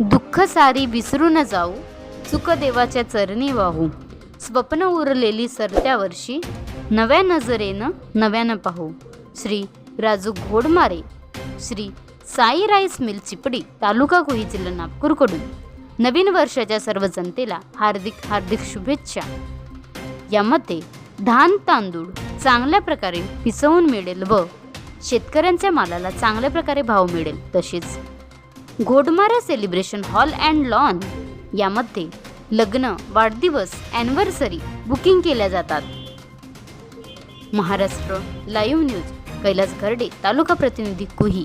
दुःख सारी विसरून जाऊ चुक देवाच्या चरणी वाहू. स्वप्न उरलेली सरत्या वर्षी नव्या नजरेनं नव्यानं पाहू. श्री राजू घोडमारे श्री साई राईस मिल चिपडी तालुका कोही जिल्हा नागपूरकडून नवीन वर्षाच्या सर्व जनतेला हार्दिक हार्दिक शुभेच्छा. यामध्ये धान तांदूळ चांगल्या प्रकारे पिसवून मिळेल व शेतकऱ्यांच्या मालाला चांगल्या प्रकारे भाव मिळेल तसेच Ghodmara celebration hall and lawn यामध्ये लग्न वाढदिवस ॲनिव्हर्सरी बुकिंग केल्या जातात. महाराष्ट्र लाईव्ह न्यूज कैलास घरडे तालुका प्रतिनिधी कुही.